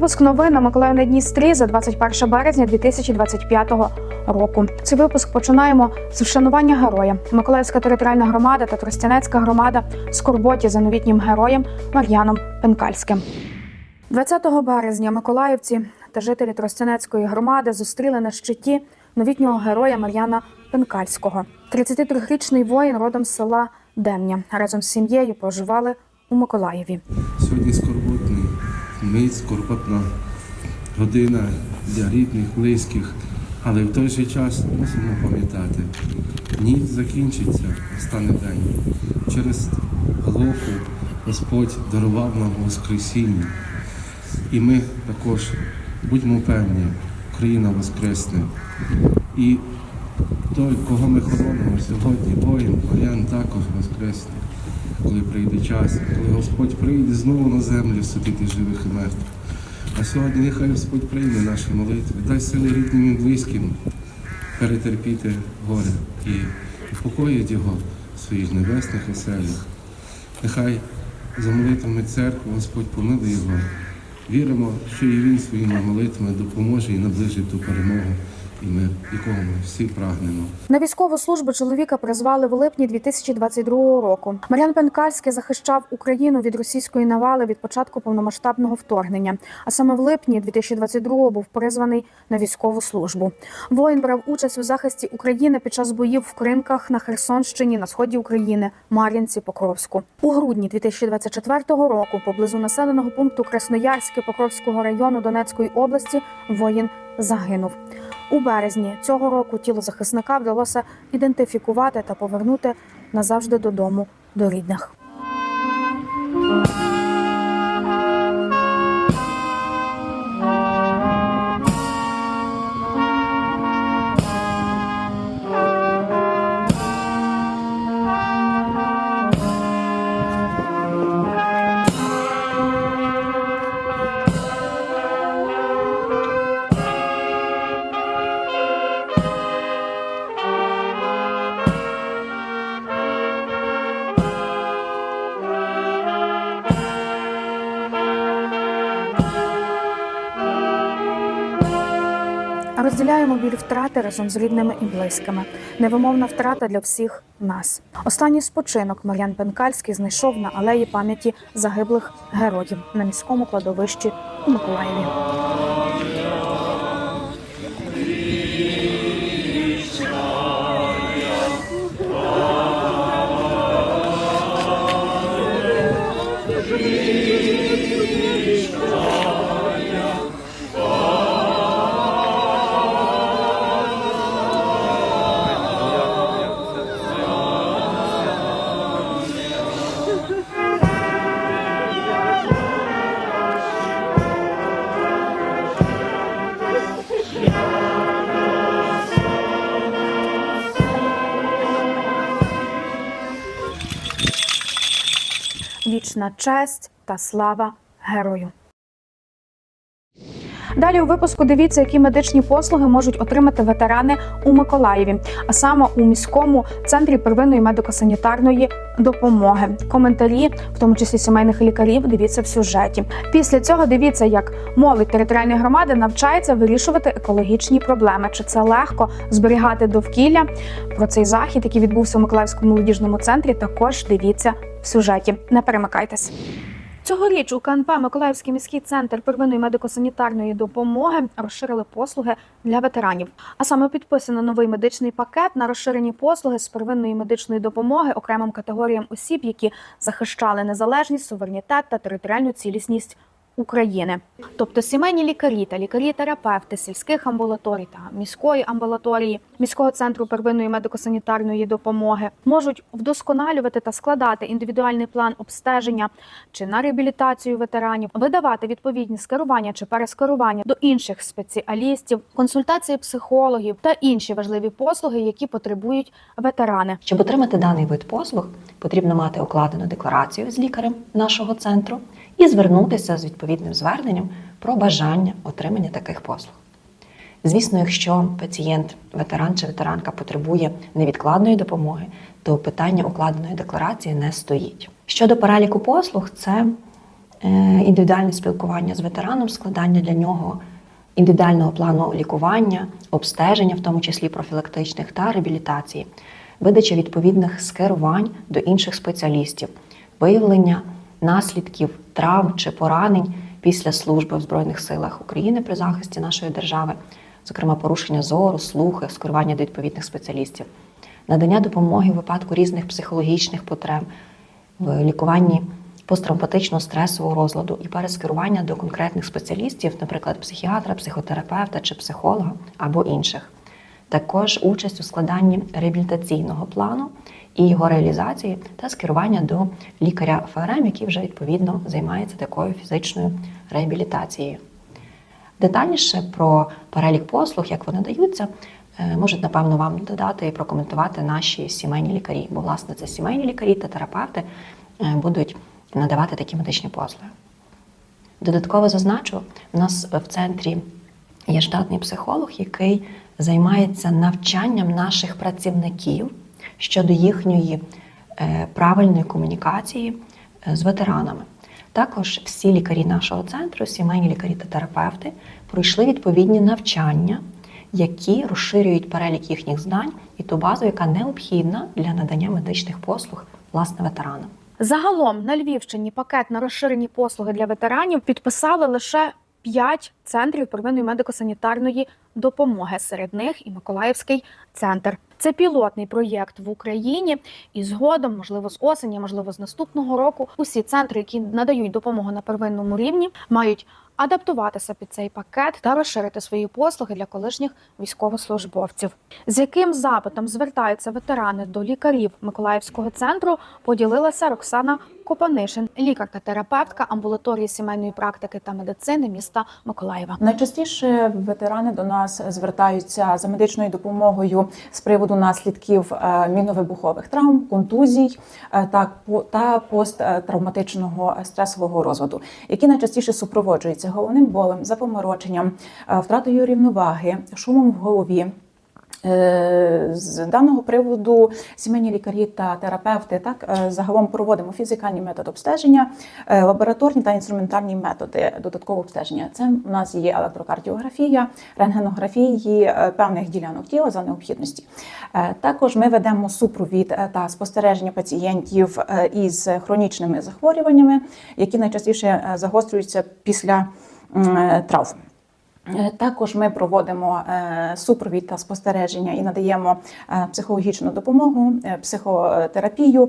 Випуск новин на Миколаїв на Дністрі за 21 березня 2025 року. Цей випуск починаємо з вшанування героя. Миколаївська територіальна громада та Тростянецька громада скорботі за новітнім героєм Мар'яном Пенкальським. 20 березня миколаївці та жителі Тростянецької громади зустріли на щиті новітнього героя Мар'яна Пенкальського. 33-річний воїн родом з села Демня разом з сім'єю проживали у Миколаєві. Сьогодні скорботний мить, скорботна година для рідних, близьких, але в той же час мусимо пам'ятати, ніч закінчиться, настане день. Через Голгофу Господь дарував нам Воскресіння. І ми також будьмо певні, Україна воскресне. І той, кого ми хоронимо сьогодні, воїн, Мар'ян також воскресне, коли прийде час, коли Господь прийде знову на землю судити живих і мертвих. А сьогодні нехай Господь прийме наші молитви, дай сили рідним і близьким перетерпіти горе і упокоїть його в своїх небесних оселях. Нехай за молитвами церкви Господь помилує його. Віримо, що і він своїми молитвами допоможе і наближить ту перемогу і мир, якого ми всі прагнемо. На військову службу чоловіка призвали в липні 2022 року. Мар'ян Пенкальський захищав Україну від російської навали від початку повномасштабного вторгнення. А саме в липні 2022 був призваний на військову службу. Воїн брав участь у захисті України під час боїв в Кринках на Херсонщині, на сході України, Мар'їнці, Покровську. У грудні 2024 року, поблизу населеного пункту Красноярське Покровського району Донецької області, воїн загинув. У березні цього року тіло захисника вдалося ідентифікувати та повернути назавжди додому до рідних. Розділяємо біль втрати разом з рідними і близькими. Невимовна втрата для всіх нас. Останній спочинок Мар'ян Пенкальський знайшов на алеї пам'яті загиблих героїв на міському кладовищі у Миколаєві. Вічна честь та слава герою. Далі у випуску дивіться, які медичні послуги можуть отримати ветерани у Миколаєві, а саме у міському центрі первинної медико-санітарної допомоги. Коментарі, в тому числі сімейних лікарів, дивіться в сюжеті. Після цього дивіться, як молодь територіальної громади навчається вирішувати екологічні проблеми. Чи це легко зберігати довкілля? Про цей захід, який відбувся у Миколаївському молодіжному центрі, також дивіться в сюжеті. Не перемикайтесь. Цьогоріч у КНП Миколаївський міський центр первинної медико-санітарної допомоги розширили послуги для ветеранів. А саме підписано новий медичний пакет на розширені послуги з первинної медичної допомоги окремим категоріям осіб, які захищали незалежність, суверенітет та територіальну цілісність. України, тобто сімейні лікарі та лікарі-терапевти сільських амбулаторій та міської амбулаторії, міського центру первинної медико-санітарної допомоги можуть вдосконалювати та складати індивідуальний план обстеження чи на реабілітацію ветеранів, видавати відповідні скерування чи перескерування до інших спеціалістів, консультації психологів та інші важливі послуги, які потребують ветерани. Щоб отримати даний вид послуг, потрібно мати укладену декларацію з лікарем нашого центру і звернутися з відповідним зверненням про бажання отримання таких послуг. Звісно, якщо пацієнт, ветеран чи ветеранка потребує невідкладної допомоги, то питання укладеної декларації не стоїть. Щодо переліку послуг, це е, індивідуальне спілкування з ветераном, складання для нього індивідуального плану лікування, обстеження, в тому числі профілактичних та реабілітації, видача відповідних скерувань до інших спеціалістів, виявлення наслідків травм чи поранень після служби в Збройних силах України при захисті нашої держави, зокрема порушення зору, слуху, скерування до відповідних спеціалістів, надання допомоги у випадку різних психологічних потреб в лікуванні посттравматичного стресового розладу і перескерування до конкретних спеціалістів, наприклад, психіатра, психотерапевта чи психолога або інших. Також участь у складанні реабілітаційного плану і його реалізації та скерування до лікаря ФРМ, який вже відповідно займається такою фізичною реабілітацією. Детальніше про перелік послуг, як вони даються, е, можуть, напевно, вам додати і прокоментувати наші сімейні лікарі, бо, власне, це сімейні лікарі та терапевти е, будуть надавати такі медичні послуги. Додатково зазначу, у нас в центрі є штатний психолог, який займається навчанням наших працівників щодо їхньої е, правильної комунікації е, з ветеранами. Також всі лікарі нашого центру, сімейні лікарі та терапевти, пройшли відповідні навчання, які розширюють перелік їхніх знань і ту базу, яка необхідна для надання медичних послуг власне ветеранам. Загалом на Львівщині пакет на розширені послуги для ветеранів підписали лише 5 центрів первинної медико-санітарної допомоги. Серед них і Миколаївський центр. Це пілотний проєкт в Україні, і згодом, можливо, з осені, можливо, з наступного року, усі центри, які надають допомогу на первинному рівні, мають адаптуватися під цей пакет та розширити свої послуги для колишніх військовослужбовців. З яким запитом звертаються ветерани до лікарів Миколаївського центру, поділилася Роксана Копанишин, лікарка терапевтка амбулаторії сімейної практики та медицини міста Миколаєва. Найчастіше ветерани до нас звертаються за медичною допомогою з приводу наслідків е, міновибухових травм, контузій е, та по- та посттравматичного стресового розладу, які найчастіше супроводжуються головним болем, запомороченням, е, втратою рівноваги, шумом в голові. Е, З даного приводу сімейні лікарі та терапевти так е, загалом проводимо фізикальний метод обстеження, е, лабораторні та інструментальні методи додаткового обстеження. Це у нас є електрокардіографія, рентгенографії певних ділянок тіла за необхідності. Також ми ведемо супровід та спостереження пацієнтів із хронічними захворюваннями, які найчастіше загострюються після травм. Е, Також ми проводимо е, супровід та спостереження і надаємо е, психологічну допомогу, психотерапію,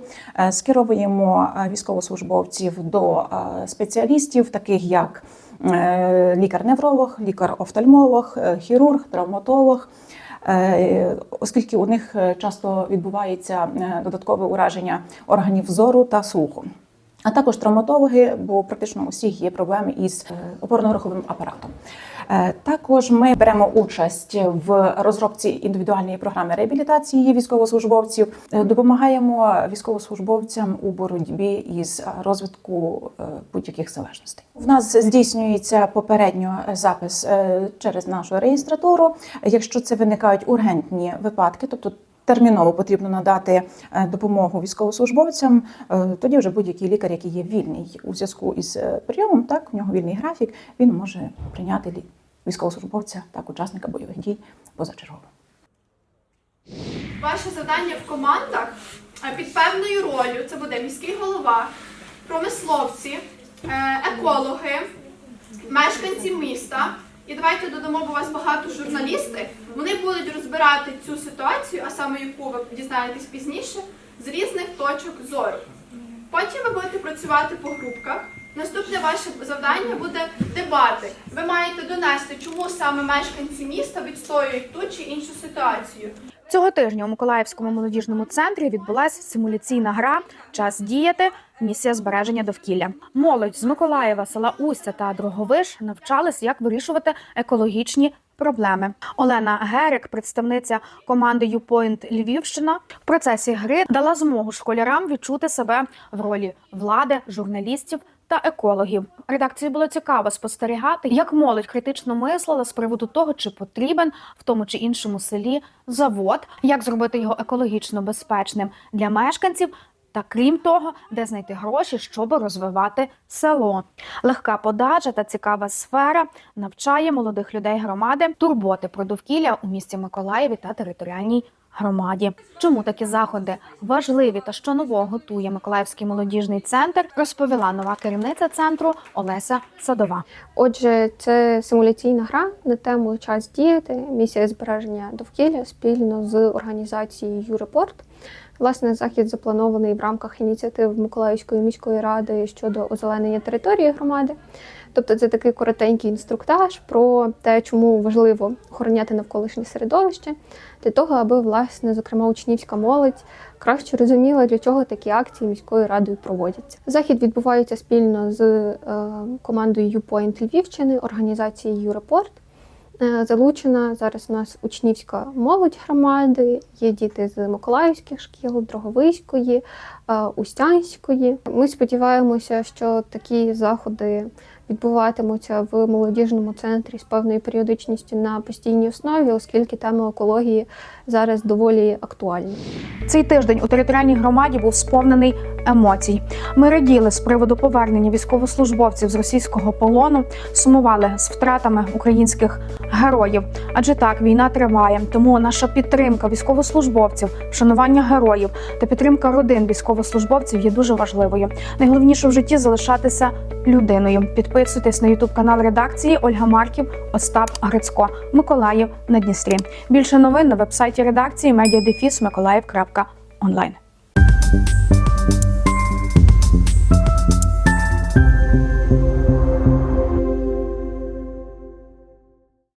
скеровуємо військовослужбовців до спеціалістів, таких як лікар-невролог, лікар-офтальмолог, хірург, травматолог. Оскільки у них часто відбувається додаткове ураження органів зору та слуху. А також травматологи, бо практично у всіх є проблеми із опорно-руховим апаратом. Е, Також ми беремо участь в розробці індивідуальної програми реабілітації військовослужбовців, Е, допомагаємо військовослужбовцям у боротьбі із розвитку е, будь-яких залежностей. В нас здійснюється попередньо запис через нашу реєстратуру. Якщо це виникають ургентні випадки, тобто терміново потрібно надати е, допомогу військовослужбовцям, е, тоді вже будь-який лікар, який є вільний у зв'язку із е, прийомом, так в нього вільний графік, він може прийняти військовослужбовця, так учасника бойових дій позачергово. Ваше завдання в командах під певною ролью це буде міський голова, промисловці, екологи, мешканці міста. І давайте додамо, бо у вас багато журналісти. Вони будуть розбирати цю ситуацію, а саме яку ви дізнаєтесь пізніше, з різних точок зору. Потім ви будете працювати по групках. Наступне ваше завдання буде дебати. Ви маєте донести, чому саме мешканці міста відстоюють ту чи іншу ситуацію. Цього тижня у Миколаївському молодіжному центрі відбулася симуляційна гра Час діяти. Місія збереження довкілля. Молодь з Миколаєва, села Устя та Дроговиш навчались, як вирішувати екологічні проблеми. Олена Герик, представниця команди «Юпойнт Львівщина, в процесі гри дала змогу школярам відчути себе в ролі влади, журналістів та екологів. Редакції було цікаво спостерігати, як молодь критично мислила з приводу того, чи потрібен в тому чи іншому селі завод, як зробити його екологічно безпечним для мешканців. Та крім того, де знайти гроші, щоб розвивати село. Легка подача та цікава сфера навчає молодих людей громади турботи про довкілля у місті Миколаєві та територіальній громаді. Чому такі заходи важливі та що нового готує Миколаївський молодіжний центр, розповіла нова керівниця центру Олеся Садова. Отже, це симуляційна гра на тему Час діяти, місія збереження довкілля спільно з організацією Юрепорт. Власне, захід запланований в рамках ініціатив Миколаївської міської ради щодо озеленення території громади. Тобто, це такий коротенький інструктаж про те, чому важливо охороняти навколишнє середовище, для того, аби власне, зокрема, учнівська молодь краще розуміла, для чого такі акції міською радою проводяться. Захід відбувається спільно з е, командою YouPoint Львівщини, організацією Юрепорт. Е, Залучена зараз у нас учнівська молодь громади, є діти з Миколаївських шкіл, Дроговиської, е, Устянської. Ми сподіваємося, що такі заходи відбуватимуться в молодіжному центрі з певною періодичністю на постійній основі, оскільки тема екології зараз доволі актуальна. Цей тиждень у територіальній громаді був сповнений емоцій. Ми раділи з приводу повернення військовослужбовців з російського полону, сумували з втратами українських героїв. Адже так війна триває. Тому наша підтримка військовослужбовців, вшанування героїв та підтримка родин військовослужбовців є дуже важливою. Найголовніше в житті залишатися людиною. Підписуйтесь на ютуб канал редакції Ольга Марків, Остап Грицько, Миколаїв на Дністрі. Більше новин на вебсайті редакції mediadefis.mikolaїв.онлайн.